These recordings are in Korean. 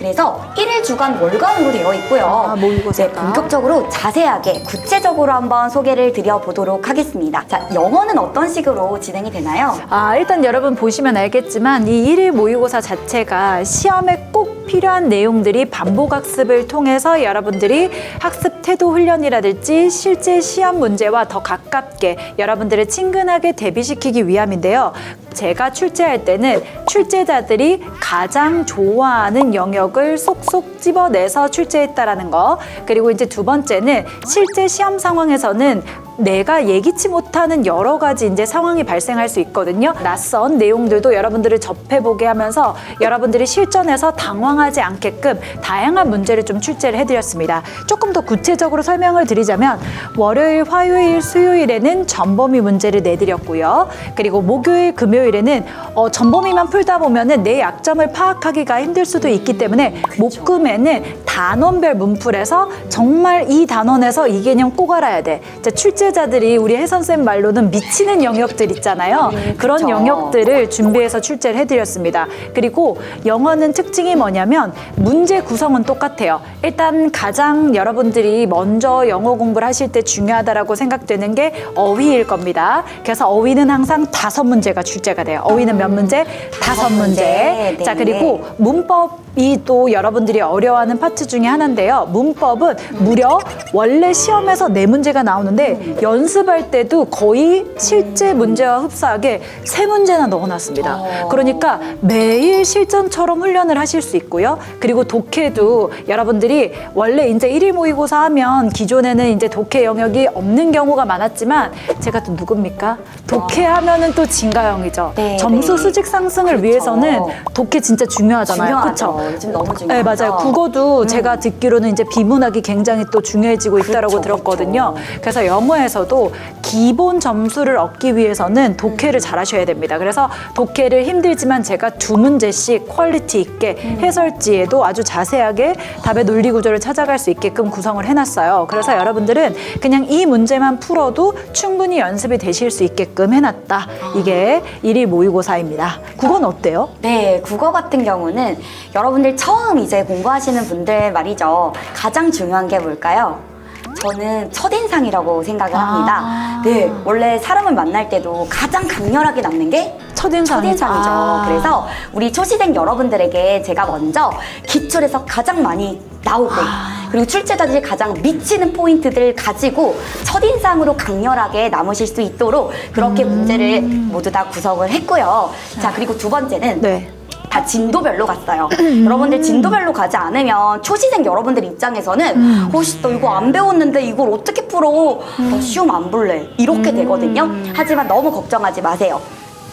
그래서 1일 주간 월간으로 되어 있고요. 아, 모의고사가. 네, 본격적으로 자세하게 구체적으로 한번 소개를 드려보도록 하겠습니다. 자, 영어는 어떤 식으로 진행이 되나요? 아, 일단 여러분 보시면 알겠지만 이 일일 모의고사 자체가 시험에 꼭 필요한 내용들이 반복 학습을 통해서 여러분들이 학습 태도 훈련이라든지 실제 시험 문제와 더 가깝게 여러분들을 친근하게 대비시키기 위함인데요. 제가 출제할 때는 출제자들이 가장 좋아하는 영역을 속속 집어내서 출제했다라는 거. 그리고 이제 두 번째는 실제 시험 상황에서는 내가 예기치 못하는 여러 가지 이제 상황이 발생할 수 있거든요. 낯선 내용들도 여러분들을 접해보게 하면서 여러분들이 실전에서 당황하지 않게끔 다양한 문제를 좀 출제를 해드렸습니다. 조금 더 구체적으로 설명을 드리자면 월요일, 화요일, 수요일에는 전범위 문제를 내드렸고요. 그리고 목요일, 금요일에는 어, 전범위만 풀다 보면은 내 약점을 파악하기가 힘들 수도 있기 때문에 목금에는 단원별 문풀에서 정말 이 단원에서 이 개념 꼭 알아야 돼. 자, 출제 자들이 우리 혜선쌤 말로는 미치는 영역들 있잖아요. 그런 그쵸. 영역들을 준비해서 출제를 해드렸습니다. 그리고 영어는 특징이 뭐냐면 문제 구성은 똑같아요. 일단 가장 여러분들이 먼저 영어 공부를 하실 때 중요하다라고 생각되는 게 어휘일 겁니다. 그래서 어휘는 항상 다섯 문제가 출제가 돼요. 어휘는 몇 문제? 다섯 문제. 자, 네. 그리고 문법이 또 여러분들이 어려워하는 파트 중에 하나인데요. 문법은 무려 원래 시험에서 네 문제가 나오는데 연습할 때도 거의 실제 문제와 흡사하게 세 문제나 넣어놨습니다. 어. 그러니까 매일 실전처럼 훈련을 하실 수 있고요. 그리고 독해도 여러분들이 원래 이제 일일 모의고사 하면 기존에는 이제 독해 영역이 없는 경우가 많았지만 제가 또 누굽니까? 독해하면은 또 진가영이죠. 네, 점수 네. 수직 상승을 그렇죠. 위해서는 독해 진짜 중요하잖아요. 그쵸? 요즘 너무 네, 중요하죠. 음. 맞아요. 국어도 제가 듣기로는 이제 비문학이 굉장히 또 중요해지고 있다라고 그렇죠, 들었거든요. 그렇죠. 그래서 영어에서 도 기본 점수를 얻기 위해서는 독해를 잘 하셔야 됩니다. 그래서 독해를 힘들지만 제가 두 문제씩 퀄리티 있게 음. 해설지에도 아주 자세하게 답의 논리 구조를 찾아갈 수 있게끔 구성을 해놨어요. 그래서 여러분들은 그냥 이 문제만 풀어도 충분히 연습이 되실 수 있게끔 해놨다. 이게 일일 모의고사입니다. 국어는 어때요? 네, 국어 같은 경우는 여러분들 처음 이제 공부하시는 분들 말이죠. 가장 중요한 게 뭘까요? 저는 첫인상이라고 생각을 아. 합니다. 네, 원래 사람을 만날 때도 가장 강렬하게 남는 게 첫인상이죠. 첫인상 이죠. 아. 그래서 우리 초시생 여러분들에게 제가 먼저 기출에서 가장 많이 나오고 아. 그리고 출제자들이 가장 미치는 포인트들 가지고 첫인상으로 강렬하게 남으실 수 있도록 그렇게 음. 문제를 모두 다 구성을 했고요. 자, 그리고 두 번째는 네. 다 진도별로 갔어요. 음. 여러분들 진도별로 가지 않으면 초시생 여러분들 입장에서는 음. 혹시 너 이거 안 배웠는데 이걸 어떻게 풀어? 너 시험 안 볼래? 이렇게 음. 되거든요. 하지만 너무 걱정하지 마세요.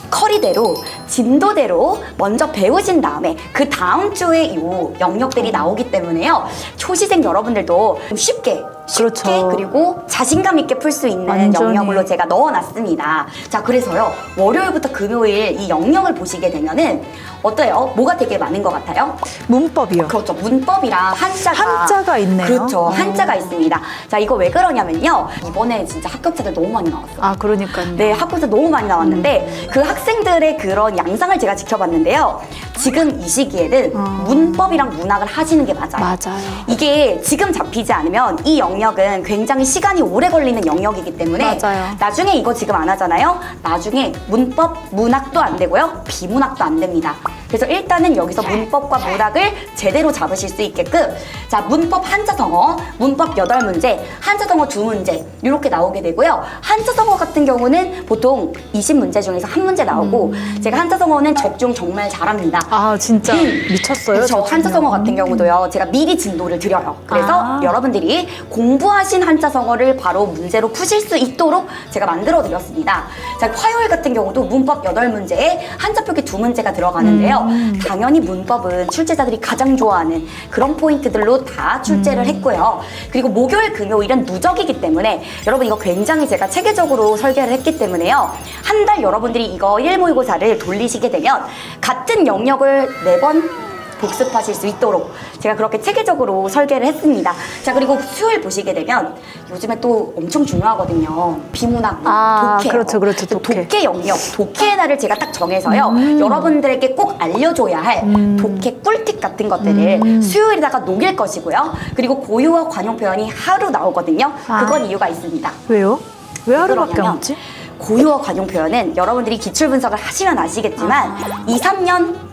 커리대로 진도대로 먼저 배우신 다음에 그 다음 주에 이 영역들이 나오기 때문에요. 초시생 여러분들도 쉽게 쉽게 그렇죠. 그리고 자신감 있게 풀 수 있는 완전히. 영역으로 제가 넣어놨습니다. 자, 그래서요. 월요일부터 금요일 이 영역을 보시게 되면은 어때요? 뭐가 되게 많은 것 같아요? 문법이요. 그렇죠. 문법이랑 한자가 한자가 있네요. 그렇죠. 어. 한자가 있습니다. 자, 이거 왜 그러냐면요. 이번에 진짜 합격자들 너무 많이 나왔어요. 아, 그러니까요. 네, 합격자 너무 많이 나왔는데 그 학생들의 그런 양상을 제가 지켜봤는데요. 지금 이 시기에는 어. 문법이랑 문학을 하시는 게 맞아요. 맞아요. 이게 지금 잡히지 않으면 이 영역은 굉장히 시간이 오래 걸리는 영역이기 때문에 맞아요. 나중에 이거 지금 안 하잖아요. 나중에 문법, 문학도 안 되고요. 비문학도 안 됩니다. 그래서 일단은 여기서 문법과 문학을 제대로 잡으실 수 있게끔 자 문법 한자 성어, 문법 여덟 문제, 한자 성어 두 문제 이렇게 나오게 되고요. 한자 성어 같은 경우는 보통 20문제 중에서 한 문제 나오고 제가 한자 성어는 적중 정말 잘합니다. 아, 진짜 음. 미쳤어요. 그렇죠. 저 한자성어. 같은 경우도요. 제가 미리 진도를 드려요. 그래서 아. 여러분들이 공부하신 한자성어를 바로 문제로 푸실 수 있도록 제가 만들어 드렸습니다. 자, 화요일 같은 경우도 문법 여덟 문제에 한자 표기 두 문제가 들어가는데요. 음. 당연히 문법은 출제자들이 가장 좋아하는 그런 포인트들로 다 출제를 음. 했고요. 그리고 목요일, 금요일은 누적이기 때문에 여러분 이거 굉장히 제가 체계적으로 설계를 했기 때문에요. 한 달 여러분들이 이거 일모의고사를 돌리시게 되면 같은 영역 을 네번 복습하실 수 있도록 제가 그렇게 체계적으로 설계를 했습니다. 자 그리고 수요일 보시게 되면 요즘에 또 엄청 중요하거든요. 비문학, 아, 독해. 그렇죠, 그렇죠, 독해. 영역, 독해의 날을 제가 딱 정해서요. 음. 여러분들에게 꼭 알려줘야 할 독해 꿀팁 같은 것들을 음. 수요일에다가 녹일 것이고요. 그리고 고유어 관용 표현이 하루 나오거든요. 아. 그건 이유가 있습니다. 왜요? 왜 하루밖에 안 없지? 고유어 관용 표현은 여러분들이 기출 분석을 하시면 아시겠지만 이 2, 3년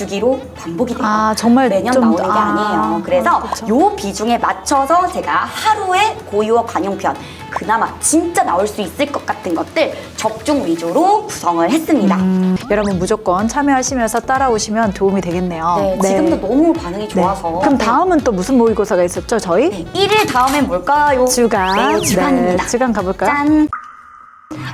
주기로 반복이 돼요. 아, 정말 매년 좀- 나오는 게 아, 아, 니에요 그래서 아, 그쵸. 요 비중에 맞춰서 제가 하루에 고유어 관용 표현 그나마 진짜 나올 수 있을 것 같은 것들 적중 위주로 구성을 했습니다. 음, 여러분 무조건 참여하시면서 따라오시면 도움이 되겠네요. 네, 지금도 너무 반응이 좋아서 네. 그럼 다음은 또 무슨 모의고사가 있었죠, 저희? 네, 1일 다음엔 뭘까요? 주간. 네, 주간입니다. 네, 주간 가볼까요? 짠.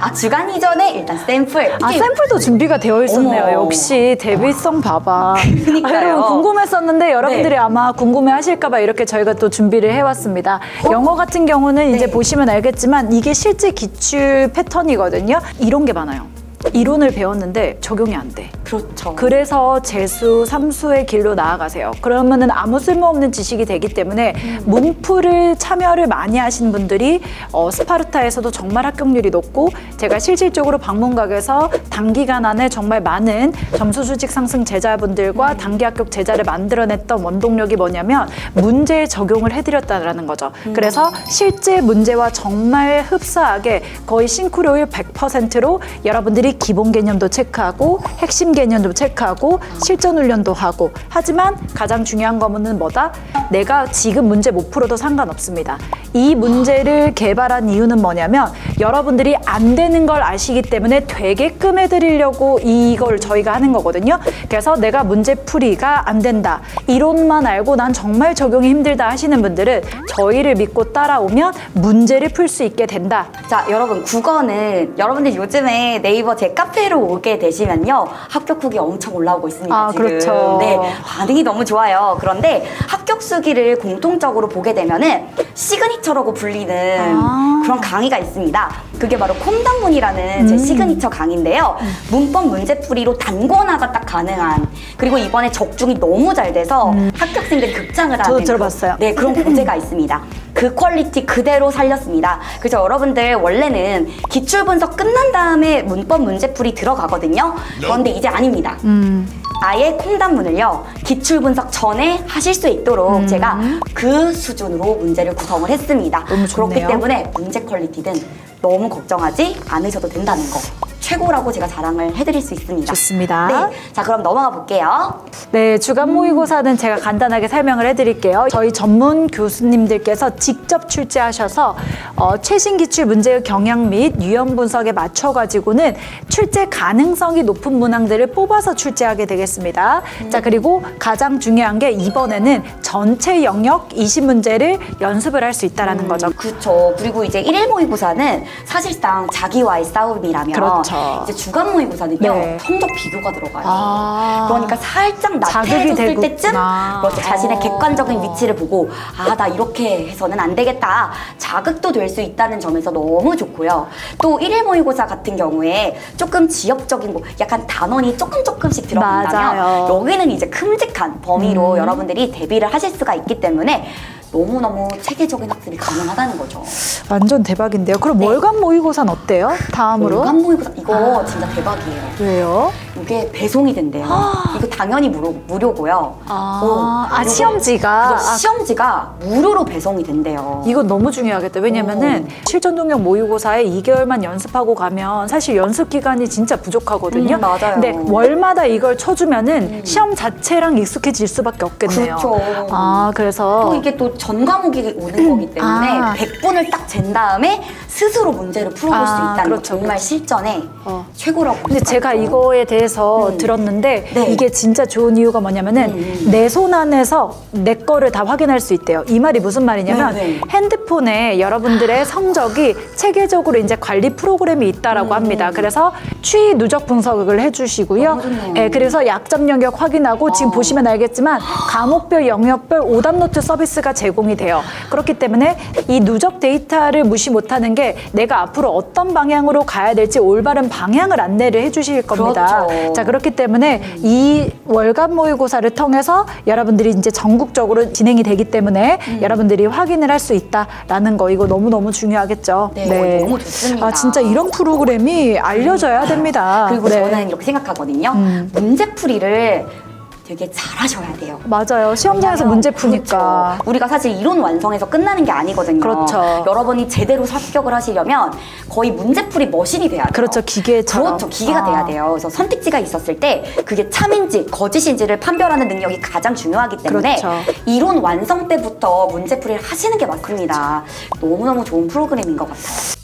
아 주간 이전에 일단 샘플. 아, 샘플도 준비가 되어 있었네요. 어머. 역시 데뷔성 봐봐. 그니까요. 아, 여러분 궁금했었는데 여러분들이 네. 아마 궁금해 하실까봐 이렇게 저희가 또 준비를 해왔습니다. 영어 같은 경우는 이제 네. 보시면 알겠지만 이게 실제 기출 패턴이거든요. 이런 게 많아요. 이론을 배웠는데 적용이 안 돼. 그렇죠. 그래서 재수, 삼수의 길로 나아가세요. 그러면은 아무 쓸모없는 지식이 되기 때문에 문풀을 참여를 많이 하신 분들이 어, 스파르타에서도 정말 합격률이 높고 제가 실질적으로 방문각에서 단기간 안에 정말 많은 점수 수직 상승 제자분들과 단기 합격 제자를 만들어냈던 원동력이 뭐냐면 문제에 적용을 해드렸다라는 거죠. 그래서 실제 문제와 정말 흡사하게 거의 싱크로율 100%로 여러분들이 기본 개념도 체크하고 핵심 개념도 체크하고 실전 훈련도 하고 하지만 가장 중요한 거는 뭐다? 내가 지금 문제 못 풀어도 상관없습니다. 이 문제를 개발한 이유는 뭐냐면 여러분들이 안 되는 걸 아시기 때문에 되게끔 해드리려고 이걸 저희가 하는 거거든요. 그래서 내가 문제 풀이가 안 된다. 이론만 알고 난 정말 적용이 힘들다 하시는 분들은 저희를 믿고 따라오면 문제를 풀 수 있게 된다. 자, 여러분, 국어는 여러분들 요즘에 네이버 제 카페로 오게 되시면요. 합격 후기 엄청 올라오고 있습니다. 아, 지금. 그렇죠. 네, 반응이 너무 좋아요. 그런데 합격 수기를 공통적으로 보게 되면은 시그니처라고 불리는 아. 그런 강의가 있습니다. 그게 바로 콩단문이라는 음. 제 시그니처 강의인데요. 문법 문제풀이로 단권화가 딱 가능한 그리고 이번에 적중이 너무 잘 돼서 합격생들이 극장을 하는 음. 저도 그- 들어봤어요. 네, 그런 교재가 있습니다. 그 퀄리티 그대로 살렸습니다. 그래서 여러분들 원래는 기출 분석 끝난 다음에 문법 문제풀이 들어가거든요. 그런데 이제 아닙니다. 음. 아예 콩단문을요 기출 분석 전에 하실 수 있도록 제가 그 수준으로 문제를 구성을 했습니다. 음. 너무 좋네요. 그렇기 때문에 문제 퀄리티는 너무 걱정하지 않으셔도 된다는 거 최고라고 제가 자랑을 해드릴 수 있습니다. 좋습니다. 네, 자 그럼 넘어가 볼게요. 네, 주간 모의고사는 제가 간단하게 설명을 해드릴게요. 저희 전문 교수님들께서 직접 출제하셔서 어, 최신 기출 문제의 경향 및 유형 분석에 맞춰가지고는 출제 가능성이 높은 문항들을 뽑아서 출제하게 되겠습니다. 자, 그리고 가장 중요한 게 이번에는 전체 영역 20문제를 연습을 할 수 있다라는 거죠. 그렇죠. 그리고 이제 일일 모의고사는 사실상 자기와의 싸움이라면 그렇죠. 이제 주간 모의고사는요 네. 성적 비교가 들어가요. 아. 그러니까 살짝 자극이 나태해졌을 되겠구나. 때쯤 그렇죠. 자신의 어. 객관적인 위치를 보고 아 나 이렇게 해서는 안 되겠다 자극도 될 수 있다는 점에서 너무 좋고요. 또 일일 모의고사 같은 경우에 조금 지역적인 뭐 약간 단원이 조금 조금씩 들어간다면 맞아요. 여기는 이제 큼직한 범위로 여러분들이 대비를 하실 수가 있기 때문에 너무너무 체계적인 학습이 가능하다는 거죠. 완전 대박인데요. 그럼 네. 월간 모의고사는 어때요? 다음으로? 월간 모의고사 이거 진짜 대박이에요. 왜요? 이게 배송이 된대요. 이거 당연히 무료, 무료고요. 아, 어, 아, 이거- 시험지가? 그래서 아, 시험지가 무료로 배송이 된대요. 이건 너무 중요하겠다. 왜냐면은 실전 동력 모의고사에 2개월만 연습하고 가면 사실 연습 기간이 진짜 부족하거든요. 음, 맞아요. 근데 월마다 이걸 쳐주면은 시험 자체랑 익숙해질 수밖에 없겠네요. 그렇죠. 아 그래서 또 이게 또 전 과목이 오는 거기 때문에 아. 100분을 딱 잰 다음에 스스로 문제를 풀어볼 수 아, 있다는 거 그렇죠, 정말 그렇죠. 실전에 어. 최고라고 근데 볼 수가 제가. 이거에 대해서 음. 들었는데 네. 이게 진짜 좋은 이유가 뭐냐면은 음. 내 손 안에서 내 거를 다 확인할 수 있대요. 이 말이 무슨 말이냐면 네, 네. 핸드폰에 여러분들의 성적이 체계적으로 이제 관리 프로그램이 있다라고 합니다. 그래서 추이 누적 분석을 해주시고요. 음. 너무 좋네요. 예, 그래서 약점 영역 확인하고 지금 어. 보시면 알겠지만 과목별 영역별 오답 노트 서비스가 제공이 돼요. 그렇기 때문에 이 누적 데이터를 무시 못하는 게 분들에게 내가 앞으로 어떤 방향으로 가야 될지 올바른 방향을 안내를 해주실 겁니다. 그렇죠. 자 그렇기 때문에 이 월간 모의고사를 통해서 여러분들이 이제 전국적으로 진행이 되기 때문에 음. 여러분들이 확인을 할 수 있다라는 거 이거 너무 너무 중요하겠죠. 네, 너무 좋습니다. 아 진짜 이런 프로그램이 알려져야 됩니다. 그리고 네. 저는 이렇게 생각하거든요. 문제풀이를 되게 잘하셔야 돼요. 맞아요. 시험장에서 문제 푸니까. 그렇죠. 우리가 사실 이론 완성해서 끝나는 게 아니거든요. 그렇죠. 여러분이 제대로 합격을 하시려면 거의 문제풀이 머신이 돼야 돼요. 그렇죠. 기계처럼. 그렇죠. 기계가 아. 돼야 돼요. 그래서 선택지가 있었을 때 그게 참인지 거짓인지를 판별하는 능력이 가장 중요하기 때문에 그렇죠. 이론 완성 때부터 문제풀이를 하시는 게 맞습니다. 너무너무 좋은 프로그램인 것 같아요.